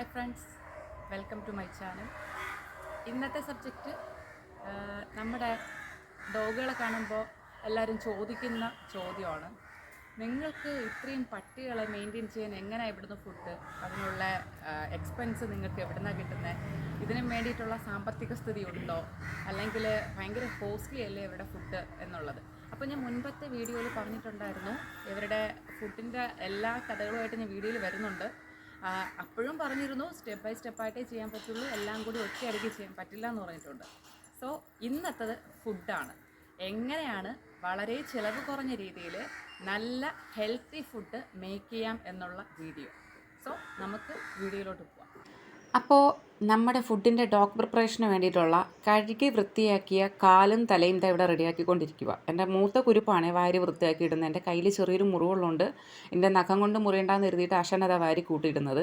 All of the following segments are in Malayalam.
Hi friends welcome to my channel. ഇന്നത്തെ സബ്ജക്റ്റ് നമ്മുടെ ഡോഗുകളെ കാണുമ്പോൾ എല്ലാവരും ചോദിക്കുന്ന ചോദ്യമാണ്. നിങ്ങൾക്ക് ഇത്രയും പട്ടികളെ മെയിന്റെയിൻ ചെയ്യാൻ എങ്ങനെ ഇവിടുന്ന് ഫുഡ് അതിനുള്ള എക്സ്പെൻസ് നിങ്ങൾക്ക് എവിടെ എവിടുന്നാണ് കിട്ടുന്നത് ഇതിന് വേണ്ടിയിട്ടുള്ള സാമ്പത്തിക സ്ഥിതി ഉണ്ടോ? അല്ലെങ്കിൽ ഭയങ്കര കോസ്റ്റ്ലി അല്ലേ ഇവിടെ ഫുഡ് എന്നുള്ളത്? അപ്പോൾ ഞാൻ മുൻപത്തെ വീഡിയോയിൽ പറഞ്ഞിട്ടുണ്ടായിരുന്നു ഇവരുടെ ഫുഡിന്റെ എല്ലാ കഥകളുമായിട്ട് ഞാൻ വീഡിയോയിൽ വരുന്നുണ്ട്. അപ്പോഴും പറഞ്ഞിരുന്നു സ്റ്റെപ്പ് ബൈ സ്റ്റെപ്പായിട്ടേ ചെയ്യാൻ പറ്റുള്ളൂ എല്ലാം കൂടി ഒറ്റയടിക്ക് ചെയ്യാൻ പറ്റില്ല എന്ന് പറഞ്ഞിട്ടുണ്ട്. സോ ഇന്നത്തത് ഫുഡാണ് എങ്ങനെയാണ് വളരെ ചിലവ് കുറഞ്ഞ രീതിയിൽ നല്ല ഹെൽത്തി ഫുഡ് മേക്ക് ചെയ്യാം എന്നുള്ള വീഡിയോ സോ നമുക്ക് വീഡിയോയിലോട്ട് പോവാം. അപ്പോൾ നമ്മുടെ ഫുഡിന്റെ ഡോഗ് പ്രിപ്പറേഷന് വേണ്ടിയിട്ടുള്ള കഴുകി വൃത്തിയാക്കിയ കാലും തലയും ഇതാ ഇവിടെ റെഡിയാക്കിക്കൊണ്ടിരിക്കുക എന്റെ മൂത്ത കുരുപ്പാണ് വാരി വൃത്തിയാക്കി ഇടുന്നത് എന്റെ കയ്യിൽ ചെറിയൊരു മുറിവുള്ളതുകൊണ്ട് എന്റെ നഖം കൊണ്ട് മുറിയണ്ടാന്ന് എഴുതിയിട്ട് അശനത വാരി കൂട്ടിയിടുന്നത്.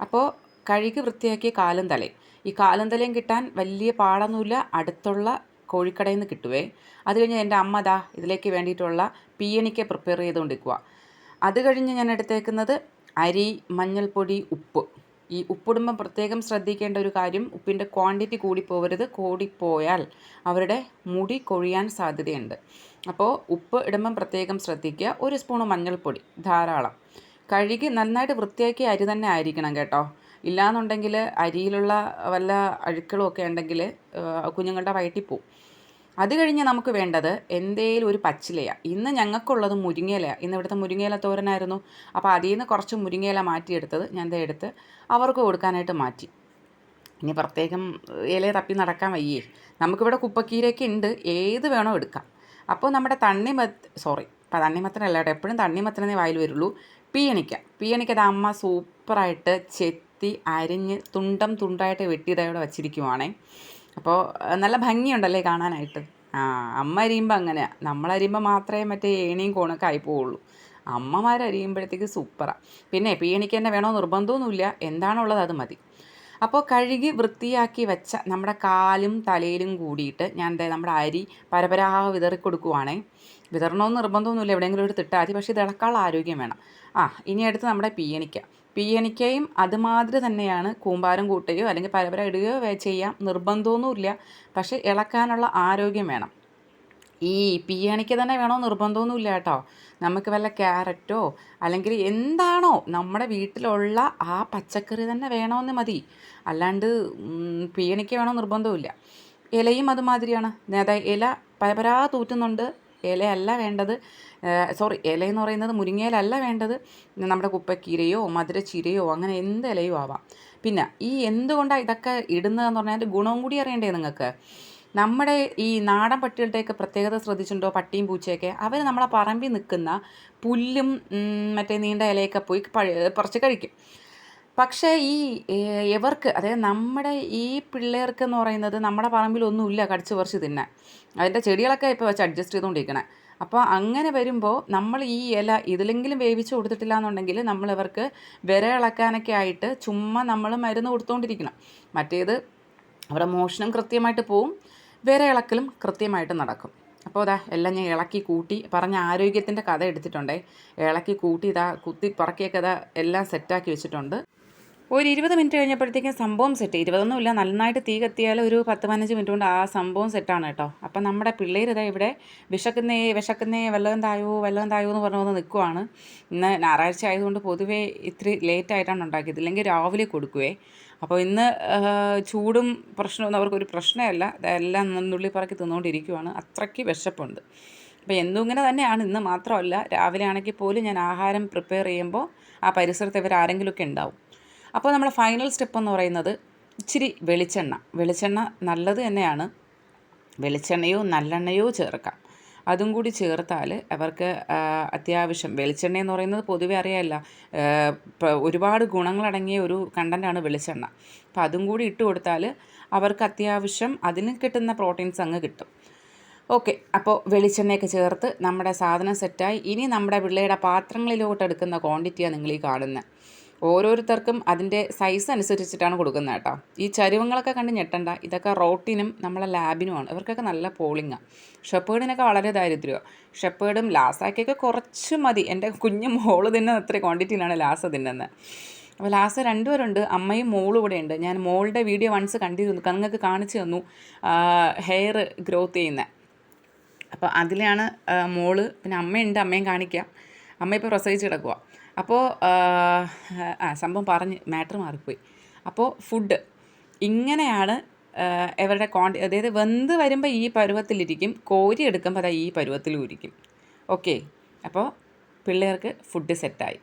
അപ്പോൾ കഴുകി വൃത്തിയാക്കിയ കാലും തലയും. ഈ കാലും തലയും കിട്ടാൻ വലിയ പാടൊന്നുമില്ല. അടുത്തുള്ള കോഴിക്കടയിൽ നിന്ന് കിട്ടുവേ. അത് കഴിഞ്ഞ് എന്റെ അമ്മ ദാ ഇതിലേക്ക് വേണ്ടിയിട്ടുള്ള പീയണിക്ക് പ്രിപ്പയർ ചെയ്തുകൊണ്ടിരിക്കുക അത് കഴിഞ്ഞ് ഞാൻ എടുത്തേക്കുന്നത് അരി മഞ്ഞൾപ്പൊടി ഉപ്പ്. ഈ ഉപ്പിടുമ്പം പ്രത്യേകം ശ്രദ്ധിക്കേണ്ട ഒരു കാര്യം ഉപ്പിന്റെ ക്വാണ്ടിറ്റി കൂടിപ്പോവരുത്. കൂടിപ്പോയാൽ അവരുടെ മുടി കൊഴിയാൻ സാധ്യതയുണ്ട്. അപ്പോൾ ഉപ്പ് ഇടുമ്പം പ്രത്യേകം ശ്രദ്ധിക്കുക. ഒരു സ്പൂൺ മഞ്ഞൾപ്പൊടി ധാരാളം. കഴുകി നന്നായിട്ട് വൃത്തിയാക്കിയ അരി തന്നെ ആയിരിക്കണം കേട്ടോ. ഇല്ലാന്നുണ്ടെങ്കിൽ അരിയിലുള്ള വല്ല അഴുക്കളും ഒക്കെ ഉണ്ടെങ്കിൽ കുഞ്ഞുങ്ങളുടെ വയറ്റിൽ പോവും. അത് കഴിഞ്ഞ് നമുക്ക് വേണ്ടത് എന്തേലും ഒരു പച്ചിലയ. ഇന്ന് ഞങ്ങൾക്കുള്ളത് മുരിങ്ങയില ഇന്ന് ഇവിടുത്തെ മുരിങ്ങയില തോരനായിരുന്നു. അപ്പോൾ അതിൽ നിന്ന് കുറച്ച് മുരിങ്ങയില മാറ്റിയെടുത്തത് ഞാൻ ദേ എടുത്ത് അവർക്ക് കൊടുക്കാനായിട്ട് മാറ്റി. ഇനി പ്രത്യേകം ഇല തപ്പി നടക്കാൻ വയ്യേ. നമുക്കിവിടെ കുപ്പക്കീരയൊക്കെ ഉണ്ട് ഏത് വേണോ എടുക്കാം. അപ്പോൾ നമ്മുടെ തണ്ണിമത്ത് സോറി ഇപ്പം തണ്ണിമത്തനല്ല കേട്ടോ. എപ്പോഴും തണ്ണിമത്തനേ വായിൽ വരുള്ളൂ. പീയണിക്ക. പീയണിക്ക അത് അമ്മ സൂപ്പറായിട്ട് ചെത്തി അരിഞ്ഞ് തുണ്ടം തുണ്ടായിട്ട് വെട്ടിയതായി വച്ചിരിക്കുവാണേ. അപ്പോൾ നല്ല ഭംഗിയുണ്ടല്ലേ കാണാനായിട്ട്? ആ അമ്മ അരിയുമ്പോൾ അങ്ങനെയാണ് നമ്മൾ അരിയുമ്പോൾ മാത്രമേ മറ്റേ ഏണിയും കോണൊക്കെ ആയി പോവുള്ളൂ. അമ്മമാർ അരിയുമ്പോഴത്തേക്ക് സൂപ്പറാണ് പിന്നെ പീണിക്ക് തന്നെ വേണോ നിർബന്ധമൊന്നുമില്ല. എന്താണുള്ളത് അത് മതി. അപ്പോൾ കഴുകി വൃത്തിയാക്കി വെച്ച നമ്മുടെ കാലും തലയിലും കൂടിയിട്ട് ഞാൻ ദേ നമ്മുടെ അരി പരപരാ വിതറി കൊടുക്കുവാണേ. വിതരണമെന്ന് നിർബന്ധമൊന്നുമില്ല. എവിടെയെങ്കിലും ഒരു തിട്ടാതി പക്ഷേ ഇത് ഇളക്കാനുള്ള ആരോഗ്യം വേണം. ആ ഇനി അടുത്ത് നമ്മുടെ പീയണിക്ക. പീയണിക്കയും അതുമാതിരി തന്നെയാണ് കൂമ്പാരം കൂട്ടുകയോ അല്ലെങ്കിൽ പരപര ഇടുകയോ ചെയ്യാം. നിർബന്ധമൊന്നുമില്ല. പക്ഷേ ഇളക്കാനുള്ള ആരോഗ്യം വേണം. ഈ പിയാണിക്ക് തന്നെ വേണോ നിർബന്ധമൊന്നുമില്ല കേട്ടോ. നമുക്ക് വല്ല ക്യാരറ്റോ അല്ലെങ്കിൽ എന്താണോ നമ്മുടെ വീട്ടിലുള്ള ആ പച്ചക്കറി തന്നെ വേണമെന്ന് മതി. അല്ലാണ്ട് പിയണിക്ക് വേണോ നിർബന്ധമില്ല. ഇലയും അതുമാതിരിയാണ്. നേതാ ഇല പരപരാ തൂറ്റുന്നുണ്ട്. ഇലയല്ല വേണ്ടത്. സോറി ഇല എന്ന് പറയുന്നത് മുരിങ്ങയിലല്ല വേണ്ടത്. നമ്മുടെ കുപ്പക്കീരയോ മധുരച്ചീരയോ അങ്ങനെ എന്ത് ഇലയോ ആവാം. പിന്നെ ഈ എന്തുകൊണ്ടാണ് ഇതൊക്കെ ഇടുന്നതെന്ന് പറഞ്ഞാൽ ഗുണവും കൂടി അറിയണ്ടേ നിങ്ങൾക്ക്? നമ്മുടെ ഈ നാടൻ പട്ടികളുടെയൊക്കെ പ്രത്യേകത ശ്രദ്ധിച്ചിട്ടുണ്ടോ? പട്ടിയും പൂച്ചയൊക്കെ? അവർ നമ്മളെ പറമ്പിൽ നിൽക്കുന്ന പുല്ലും മറ്റേ നീണ്ട ഇലയൊക്കെ പോയി പറിച്ച് കഴിക്കും. പക്ഷേ ഈ എവർക്ക് അതായത് നമ്മുടെ ഈ പിള്ളേർക്ക് എന്ന് പറയുന്നത് നമ്മുടെ പറമ്പിലൊന്നുമില്ല കടിച്ച് പറിച്ച് തിന്നാൻ. അതിന്റെ ചെടികളൊക്കെ ഇപ്പോൾ വെച്ച് അഡ്ജസ്റ്റ് ചെയ്തുകൊണ്ടിരിക്കണം. അപ്പോൾ അങ്ങനെ വരുമ്പോൾ നമ്മൾ ഈ ഇല ഇതിലെങ്കിലും വേവിച്ച് കൊടുത്തിട്ടില്ല എന്നുണ്ടെങ്കിൽ നമ്മളിവർക്ക് വിര ഇളക്കാനൊക്കെ ആയിട്ട് ചുമ്മാ നമ്മൾ മരുന്ന് കൊടുത്തുകൊണ്ടിരിക്കണം. മറ്റേത് അവിടെ മോഷണം കൃത്യമായിട്ട് പോവും. വേറെ ഇളക്കലും കൃത്യമായിട്ട് നടക്കും. അപ്പോൾ അതാ എല്ലാം ഞാൻ ഇളക്കി കൂട്ടി പറഞ്ഞ ആരോഗ്യത്തിന്റെ കഥ എടുത്തിട്ടുണ്ടേ. ഇളക്കി കൂട്ടി ഇതാ കുത്തി പറക്കിയൊക്കെ ഇതാ എല്ലാം സെറ്റാക്കി വെച്ചിട്ടുണ്ട്. ഒരു ഇരുപത് മിനിറ്റ് കഴിഞ്ഞപ്പോഴത്തേക്കും സംഭവം സെറ്റ് ഇരുപതൊന്നുമില്ല നന്നായിട്ട് തീ കത്തിയാൽ ഒരു പത്ത് പതിനഞ്ച് മിനിറ്റ് കൊണ്ട് ആ സംഭവം സെറ്റാണ് കേട്ടോ. അപ്പം നമ്മുടെ പിള്ളേർ ഇതാ ഇവിടെ വിശക്കുന്നേ വിശക്കുന്നേ വെള്ളം തായോ വെള്ളം തായോ എന്ന് പറഞ്ഞു നിൽക്കുവാണ് ഇന്ന് ഞായറാഴ്ച ആയതുകൊണ്ട് പൊതുവേ ഇത്തിരി ലേറ്റ് ആയിട്ടാണ് ഉണ്ടാക്കിയത്. ഇല്ലെങ്കിൽ രാവിലെ കൊടുക്കുവേ. അപ്പോൾ ഇന്ന് ചൂടും പ്രശ്നമൊന്നും അവർക്കൊരു പ്രശ്നമല്ല. എല്ലാം നുള്ളി പറക്കി തിന്നുകൊണ്ടിരിക്കുവാണ് അത്രയ്ക്ക് വിശപ്പുണ്ട്. അപ്പോൾ എന്തും ഇങ്ങനെ തന്നെയാണ് ഇന്ന് മാത്രമല്ല. രാവിലെ ആണെങ്കിൽ പോലും ഞാൻ ആഹാരം പ്രിപ്പയർ ചെയ്യുമ്പോൾ ആ പരിസരത്ത് ഇവർ ആരെങ്കിലുമൊക്കെ ഉണ്ടാവും. അപ്പോൾ നമ്മൾ ഫൈനൽ സ്റ്റെപ്പ് എന്ന് പറയുന്നത് ഇച്ചിരി വെളിച്ചെണ്ണ. വെളിച്ചെണ്ണ നല്ലത് തന്നെയാണ്. വെളിച്ചെണ്ണയോ നല്ലെണ്ണയോ ചേർക്കാം. അതും കൂടി ചേർത്താൽ അവർക്ക് അത്യാവശ്യം വെളിച്ചെണ്ണ എന്ന് പറയുന്നത് പൊതുവെ അറിയാമല്ല ഒരുപാട് ഗുണങ്ങളടങ്ങിയ ഒരു കണ്ടന്റാണ് വെളിച്ചെണ്ണ. അപ്പോൾ അതും കൂടി ഇട്ട് കൊടുത്താൽ അവർക്ക് അത്യാവശ്യം അതിന് കിട്ടുന്ന പ്രോട്ടീൻസ് അങ്ങ് കിട്ടും. ഓക്കെ അപ്പോൾ വെളിച്ചെണ്ണയൊക്കെ ചേർത്ത് നമ്മുടെ സാധനം സെറ്റായി ഇനി നമ്മുടെ പിള്ളയുടെ പാത്രങ്ങളിലോട്ട് എടുക്കുന്ന ക്വാണ്ടിറ്റിയാണ് നിങ്ങൾ ഈ കാണുന്നത്. ഓരോരുത്തർക്കും അതിന്റെ സൈസ് അനുസരിച്ചിട്ടാണ് കൊടുക്കുന്നത് കേട്ടോ. ഈ ചരുവങ്ങളൊക്കെ കണ്ട് ഞെട്ടണ്ട. ഇതൊക്കെ റോട്ടിനും നമ്മളെ ലാബിനുമാണ്. ഇവർക്കൊക്കെ നല്ല പോളിങ്ങാണ് ഷെപ്പേഡിനൊക്കെ വളരെ ദാരിദ്ര്യമാണ് ഷെപ്പേഡും ലാസാക്കിയൊക്കെ കുറച്ച് മതി. എന്റെ കുഞ്ഞു മോൾ തിന്നുന്ന അത്ര ക്വാണ്ടിറ്റിയിലാണ് ലാസ തിന്നുന്നത്. അപ്പോൾ ലാസ്റ്റ് രണ്ടുപേരുണ്ട്. അമ്മയും മോളും ഇവിടെ ഉണ്ട്. ഞാൻ മോളുടെ വീഡിയോ വൺസ് കണ്ടിരുന്നു. നിങ്ങൾക്ക് കാണിച്ചു തന്നു ഹെയർ ഗ്രോത്ത് ചെയ്യുന്നത് അപ്പോൾ അതിലാണ് മോൾ പിന്നെ അമ്മയുണ്ട്. അമ്മയും കാണിക്കാം. അമ്മ ഇപ്പോൾ പ്രസവിച്ച് കിടക്കുക അപ്പോൾ ആ, സംഭവം പറഞ്ഞ് മാറ്റർ മാറിപ്പോയി. അപ്പോൾ ഫുഡ് ഇങ്ങനെയാണ് ഇവരുടെ ക്വാണ്ടി അതായത് വെന്ത് വരുമ്പോൾ ഈ പരുവത്തിലിരിക്കും കോരി എടുക്കുമ്പോൾ അതാ ഈ പരുവത്തിലും ഇരിക്കും. ഓക്കെ അപ്പോൾ പിള്ളേർക്ക് ഫുഡ് സെറ്റായി